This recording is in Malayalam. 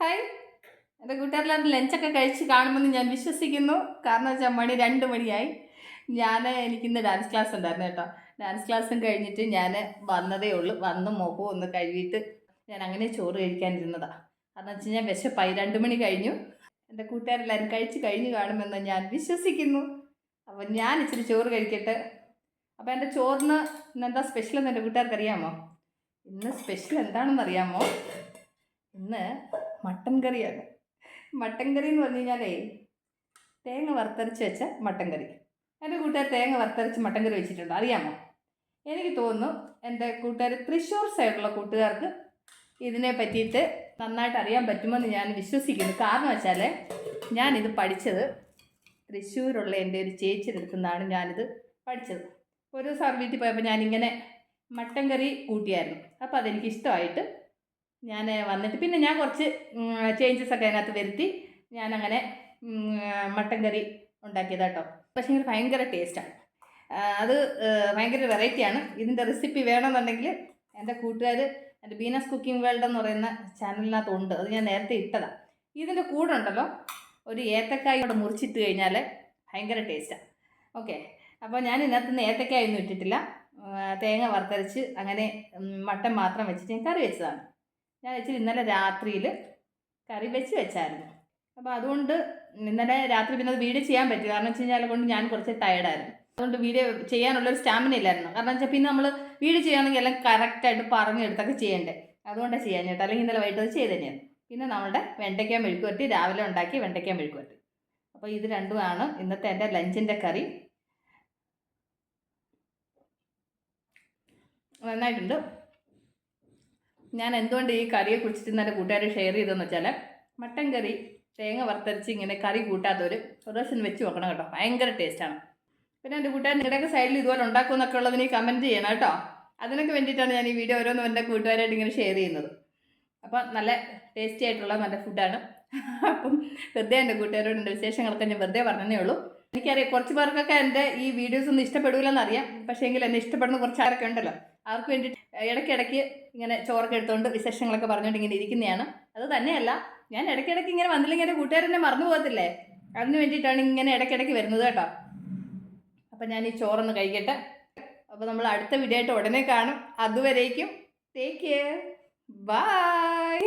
ഹായ് എന്റെ കൂട്ടുകാരെല്ലാവരും ലഞ്ചൊക്കെ കഴിച്ച് കാണുമെന്ന് ഞാൻ വിശ്വസിക്കുന്നു. കാരണം വെച്ചാൽ മണി രണ്ട് മണിയായി. ഞാൻ എനിക്കിന്ന് ഡാൻസ് ക്ലാസ് ഉണ്ടായിരുന്നു കേട്ടോ. ഡാൻസ് ക്ലാസ്സും കഴിഞ്ഞിട്ട് ഞാൻ വന്നതേ ഉള്ളൂ. വന്ന് മുഖം ഒന്ന് കഴുകിയിട്ട് ഞാൻ അങ്ങനെ ചോറ് കഴിക്കാനിരുന്നതാണ് കാരണം വെച്ച് കഴിഞ്ഞാൽ വിശപ്പായി. രണ്ട് മണി കഴിഞ്ഞു. എന്റെ കൂട്ടുകാരെല്ലാവരും കഴിച്ച് കഴിഞ്ഞ് കാണുമെന്ന് ഞാൻ വിശ്വസിക്കുന്നു. അപ്പോൾ ഞാൻ ഇച്ചിരി ചോറ് കഴിക്കട്ടെ. അപ്പോൾ എന്റെ ചോറിന് ഇന്ന് എന്താ സ്പെഷ്യൽ എന്ന് എന്റെ കൂട്ടുകാർക്ക് അറിയാമോ? ഇന്ന് സ്പെഷ്യൽ എന്താണെന്ന് അറിയാമോ? ഇന്ന് മട്ടൻ കറിയാണ് മട്ടൻ കറി എന്ന് പറഞ്ഞു കഴിഞ്ഞാലേ തേങ്ങ വറുത്തരച്ച് വെച്ച മട്ടൻ കറി. എന്റെ കൂട്ടുകാർ തേങ്ങ വറുത്തരച്ച് മട്ടൻ കറി വെച്ചിട്ടുണ്ട്. അറിയാമോ? എനിക്ക് തോന്നുന്നു എന്റെ കൂട്ടുകാർ തൃശ്ശൂർ സൈഡുള്ള കൂട്ടുകാർക്ക് ഇതിനെ പറ്റിയിട്ട് നന്നായിട്ട് അറിയാൻ പറ്റുമെന്ന് ഞാൻ വിശ്വസിക്കുന്നു. കാരണം വെച്ചാൽ ഞാനിത് പഠിച്ചത് തൃശ്ശൂരുള്ള എന്റെ ഒരു ചേച്ചിയുടെ അടുത്തു നിന്നാണ് ഞാനിത് പഠിച്ചത്. ഒരു വീട്ടിൽ പോയപ്പോൾ ഞാനിങ്ങനെ മട്ടൻ കറി കൂട്ടിയായിരുന്നു. അപ്പോൾ അതെനിക്ക് ഇഷ്ടമായിട്ട് ഞാൻ വന്നിട്ട് പിന്നെ ഞാൻ കുറച്ച് ചേഞ്ചസ് ഒക്കെ അതിനകത്ത് വരുത്തി ഞാനങ്ങനെ മട്ടൻ കറി ഉണ്ടാക്കിയത് കേട്ടോ പക്ഷേ ഇത് ഭയങ്കര ടേസ്റ്റാണ് അത് ഭയങ്കര വെറൈറ്റിയാണ് ഇതിന്റെ റെസിപ്പി വേണമെന്നുണ്ടെങ്കിൽ എന്റെ കൂട്ടുകാർ എന്റെ ബീനസ് കുക്കിംഗ് വേൾഡ് എന്ന് പറയുന്ന ചാനലിനകത്ത് ഉണ്ട്. അത് ഞാൻ നേരത്തെ ഇട്ടതാണ് ഇതിന്റെ കൂടെ ഉണ്ടല്ലോ ഒരു ഏത്തക്കായ കൂടെ മുറിച്ചിട്ട് കഴിഞ്ഞാൽ ഭയങ്കര ടേസ്റ്റാണ് ഓക്കെ. അപ്പോൾ ഞാൻ ഇതിനകത്ത് നിന്ന് ഏത്തക്കായ ഒന്നും ഇട്ടിട്ടില്ല തേങ്ങ വറുത്തരച്ച് അങ്ങനെ മട്ടൻ മാത്രം വെച്ചിട്ട് ഞാൻ കറി വെച്ചതാണ്. ഞാൻ വെച്ചിട്ട് ഇന്നലെ രാത്രിയിൽ കറി വെച്ച് വെച്ചായിരുന്നു. അപ്പോൾ അതുകൊണ്ട് ഇന്നലെ രാത്രി പിന്നെ അത് വീഡിയോ ചെയ്യാൻ പറ്റി കാരണം വെച്ച് കഴിഞ്ഞാൽ കൊണ്ട് ഞാൻ കുറച്ച് ടയർഡായിരുന്നു അതുകൊണ്ട് വീഡിയോ ചെയ്യാനുള്ളൊരു സ്റ്റാമിന ഇല്ലായിരുന്നു. കാരണം വെച്ചാൽ പിന്നെ നമ്മൾ വീഡിയോ ചെയ്യുകയാണെങ്കിൽ എല്ലാം കറക്റ്റായിട്ട് പറഞ്ഞെടുത്തൊക്കെ ചെയ്യണ്ടേ. അതുകൊണ്ടാണ് ചെയ്യാൻ കേട്ടോ. അല്ലെങ്കിൽ ഇന്നലെ വൈകിട്ട് അത് ചെയ്ത് തന്നെയാണ് പിന്നെ നമ്മുടെ വെണ്ടയ്ക്ക മെഴുക്കുവരട്ടി രാവിലെ ഉണ്ടാക്കി വെണ്ടയ്ക്ക മെഴുക്കുവരട്ടി അപ്പോൾ ഇത് രണ്ടുമാണ് ഇന്നത്തെ എന്റെ ലഞ്ചിന്റെ കറി. നന്നായിട്ടുണ്ട്. ഞാൻ എന്തുകൊണ്ട് ഈ കറിയെ കുറിച്ചിട്ട് എന്റെ കൂട്ടുകാരെ ഷെയർ ചെയ്തതെന്ന് വെച്ചാൽ മട്ടൻ കറി തേങ്ങ വറുത്തരച്ച് ഇങ്ങനെ കറി കൂട്ടാത്തവർ ഒരു വെച്ച് നോക്കണം കേട്ടോ. ഭയങ്കര ടേസ്റ്റാണ് പിന്നെ എന്റെ കൂട്ടുകാർ നിങ്ങളുടെയൊക്കെ സൈഡിൽ ഇതുപോലെ ഉണ്ടാക്കുമെന്നൊക്കെ ഉള്ളതിന് കമന്റ് ചെയ്യണം കേട്ടോ. അതിനൊക്കെ വേണ്ടിയിട്ടാണ് ഞാൻ ഈ വീഡിയോ ഓരോന്നും എന്റെ കൂട്ടുകാരായിട്ട് ഇങ്ങനെ ഷെയർ ചെയ്യുന്നത്. അപ്പോൾ നല്ല ടേസ്റ്റി ആയിട്ടുള്ള നല്ല ഫുഡാണ് അപ്പം വെറുതെ എന്റെ കൂട്ടുകാരോട് എന്റെ വിശേഷങ്ങളൊക്കെ ഞാൻ വെറുതെ പറഞ്ഞതേ ഉള്ളൂ. എനിക്കറിയാം കുറച്ച് പേർക്കൊക്കെ എന്റെ ഈ വീഡിയോസ് ഒന്നും ഇഷ്ടപ്പെടില്ലെന്നറിയാം പക്ഷേ എങ്കിൽ എന്നെ ഇഷ്ടപ്പെടുന്ന കുറച്ച് ആരൊക്കെ ഉണ്ടല്ലോ. അവർക്ക് വേണ്ടിയിട്ട് ഇടയ്ക്കിടയ്ക്ക് ഇങ്ങനെ ചോറൊക്കെ എടുത്തുകൊണ്ട് വിശേഷങ്ങളൊക്കെ പറഞ്ഞുകൊണ്ട് ഇങ്ങനെ ഇരിക്കുന്നതാണ്. അത് തന്നെയല്ല ഞാൻ ഇടയ്ക്കിടയ്ക്ക് ഇങ്ങനെ വന്നില്ലെങ്കിൽ എന്റെ കൂട്ടുകാരനെ മറന്നു പോകത്തില്ലേ? അതിന് വേണ്ടിയിട്ടാണ് ഇങ്ങനെ ഇടയ്ക്കിടയ്ക്ക് വരുന്നത് കേട്ടോ. അപ്പം ഞാൻ ഈ ചോറൊന്ന് കഴിക്കട്ടെ. അപ്പോൾ നമ്മൾ അടുത്ത വീഡിയോ ആയിട്ട് ഉടനെ കാണും. അതുവരേക്കും ടേക്ക് കെയർ ബൈ